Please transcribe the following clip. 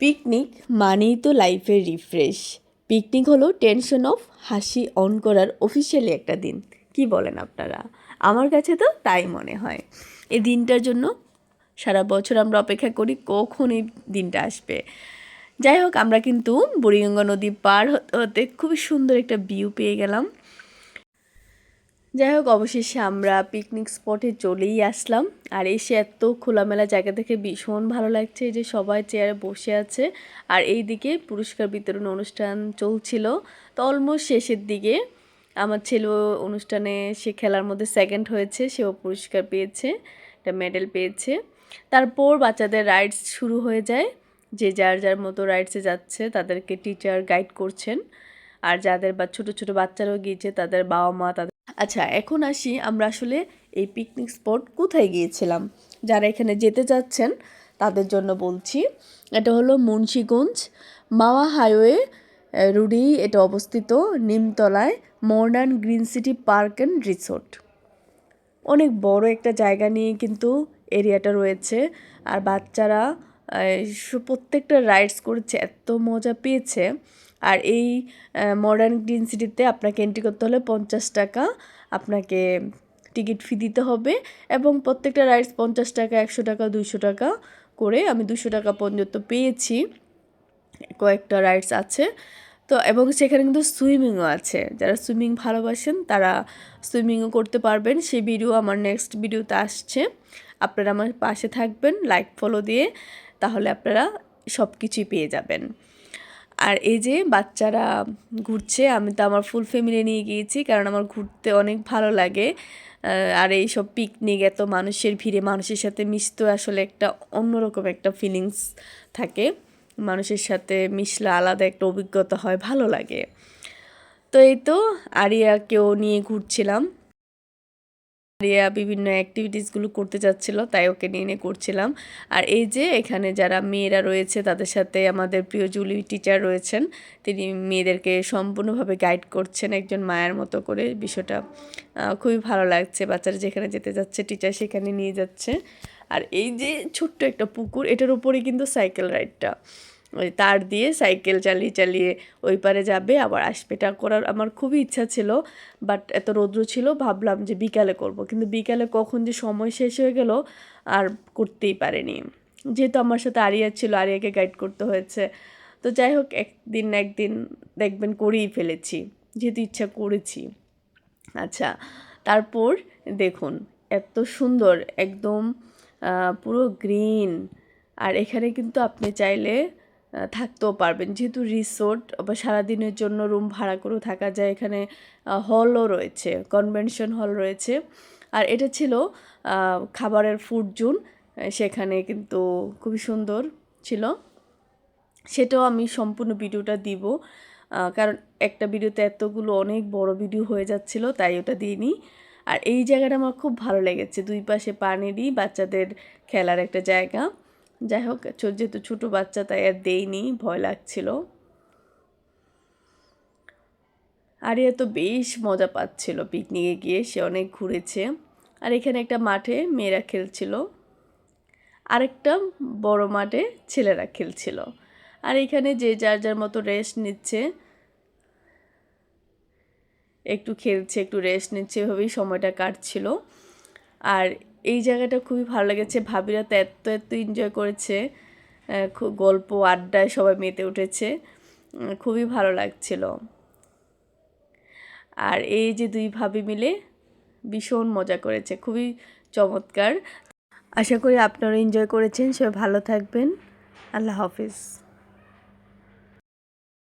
Picnic মানেই তো লাইফের রিফ্রেশ। পিকনিক হলো টেনশন অফ হাসি অন করার অফিসিয়ালি একটা দিন। কি বলেন আপনারা? আমার কাছে তো তাই মনে হয়। এই দিনটার জন্য সারা বছর আমরা অপেক্ষা করি কখন এই দিনটা আসবে। যাই হোক, আমরা কিন্তু বুড়িগঙ্গা নদী পার হতে হতে খুবই সুন্দর একটা ভিউ পেয়ে গেলাম। যাই হোক, অবশেষে আমরা পিকনিক স্পটে চলেই আসলাম। আর এসে এত খোলামেলা জায়গা থেকে ভীষণ ভালো লাগছে যে সবাই চেয়ারে বসে আছে। আর এই দিকে পুরস্কার বিতরণ অনুষ্ঠান চলছিল। তো অলমোস্ট শেষের দিকে আমার ছেলেও অনুষ্ঠানে, সে খেলার মধ্যে সেকেন্ড হয়েছে, সেও পুরস্কার পেয়েছে, একটা মেডেল পেয়েছে। তারপর বাচ্চাদের রাইডস শুরু হয়ে যায়। যে যার যার মতো রাইডসে যাচ্ছে, তাদেরকে টিচার গাইড করছেন। আর যাদের বা, ছোটো ছোটো বাচ্চারাও গিয়েছে, তাদের বাবা মা তাদের আচ্ছা এখন আসি আমরা আসলে এই পিকনিক স্পট কোথায় গিয়েছিলাম। যারা এখানে যেতে চাচ্ছেন তাদের জন্য বলছি, এটা হলো মুন্সীগঞ্জ মাওয়া হাইওয়ে রুডি, এটা অবস্থিত নিমতলায় modern green city park and resort. অনেক বড় একটা জায়গা নিয়ে কিন্তু এরিয়াটা রয়েছে, আর বাচ্চারা প্রত্যেকটা রাইডস করেছে, এত মজা পেয়েছে। আর এই মডার্ন গ্রিন সিটিতে আপনাকে এন্ট্রি করতে হলে পঞ্চাশ টাকা আপনাকে টিকিট ফি দিতে হবে এবং প্রত্যেকটা রাইডস পঞ্চাশ টাকা, একশো টাকা, দুইশো টাকা করে আমি দুশো টাকা পর্যন্ত পেয়েছি। কয়েকটা রাইডস আছে। তো এবং সেখানে কিন্তু সুইমিংও আছে। যারা সুইমিং ভালোবাসেন তারা সুইমিংও করতে পারবেন। সেই ভিডিও আমার নেক্সট ভিডিওতে আসছে। আপনারা আমার পাশে থাকবেন লাইক ফলো দিয়ে তাহলে আপনারা সব কিছুই পেয়ে যাবেন। আর এই যে বাচ্চারা ঘুরছে, আমি তো আমার ফুল ফ্যামিলি নিয়ে গিয়েছি কারণ আমার ঘুরতে অনেক ভালো লাগে। আর এই সব পিকনিক এত মানুষের ভিড়ে, মানুষের সাথে মিশতে আসলে একটা অন্যরকম একটা ফিলিংস থাকে। মানুষের সাথে মিশলে আলাদা একটা অভিজ্ঞতা হয়, ভালো লাগে। তো এই তো আরিয়াকেও নিয়ে ঘুরছিলাম। রিয়া বিভিন্ন অ্যাক্টিভিটিসগুলো করতে যাচ্ছিল, তাই ওকে নিয়ে নিয়ে করছিলাম। আর এই যে এখানে যারা মেয়েরা রয়েছে, তাদের সাথে আমাদের প্রিয় জুলি টিচার রয়েছেন। তিনি মেয়েদেরকে সম্পূর্ণভাবে গাইড করছেন একজন মায়ের মতো করে। বিষয়টা খুবই ভালো লাগছে। বাচ্চারা যেখানে যেতে যাচ্ছে টিচার সেখানে নিয়ে যাচ্ছে। আর এই যে ছোট্ট একটা পুকুর, এটার উপরেই কিন্তু সাইকেল রাইডটা ওই তার দিয়ে সাইকেল চালিয়ে চালিয়ে ওই পারে যাবে, আবার আসবে। এটা করার আমার খুবই ইচ্ছা ছিল বাট এত রৌদ্র ছিল, ভাবলাম যে বিকালে করব। কিন্তু বিকালে কখন যে সময় শেষ হয়ে গেল, আর করতেই পারেনি। যেহেতু আমার সাথে আরিয়া ছিল, আরিয়াকে গাইড করতে হয়েছে। তো যাই হোক, একদিন না একদিন দেখবেন করেই ফেলেছি, যেহেতু ইচ্ছা করেছি। আচ্ছা তারপর দেখুন, এত সুন্দর, একদম পুরো গ্রিন আর এখানে কিন্তু আপনি চাইলে থাকতেও পারবেন। যেহেতু রিসোর্ট বা সারাদিনের জন্য রুম ভাড়া করেও থাকা যায়, এখানে হলও রয়েছে কনভেনশন হল রয়েছে। আর এটা ছিল খাবারের ফুড জোন সেখানে কিন্তু খুবই সুন্দর ছিল। সেটাও আমি সম্পূর্ণ ভিডিওটা দিব। কারণ একটা ভিডিওতে এতগুলো অনেক বড় ভিডিও হয়ে যাচ্ছিল, তাই ওটা দিইনি। আর এই জায়গাটা আমার খুব ভালো লেগেছে। দুই পাশে পানিরই বাচ্চাদের খেলার একটা জায়গা। যাই হোক যেহেতু ছোটো বাচ্চা, তাই আর দেইনি, ভয় লাগছিল। আরিয়া তো বেশ মজা পাচ্ছিল পিকনিকে গিয়ে, সে অনেক ঘুরেছে। আর এখানে একটা মাঠে মেয়েরা খেলছিল। আরেকটা বড় মাঠে ছেলেরা খেলছিল। আর এখানে যে যার যার মতো রেস্ট নিচ্ছে, একটু খেলছে, একটু রেস্ট নিচ্ছে, এভাবেই সময়টা কাটছিল। আর এই জায়গাটা খুবই ভালো লেগেছে। ভাবিরা তো এত এত এনজয় করেছে। খুব গল্প, আড্ডায় সবাই মেতে উঠেছে। খুবই ভালো লাগছিল। আর এই যে দুই ভাবি মিলে ভীষণ মজা করেছে, খুবই চমৎকার। আশা করি আপনারা এনজয় করেছেন। সবাই ভালো থাকবেন। আল্লাহ হাফিজ।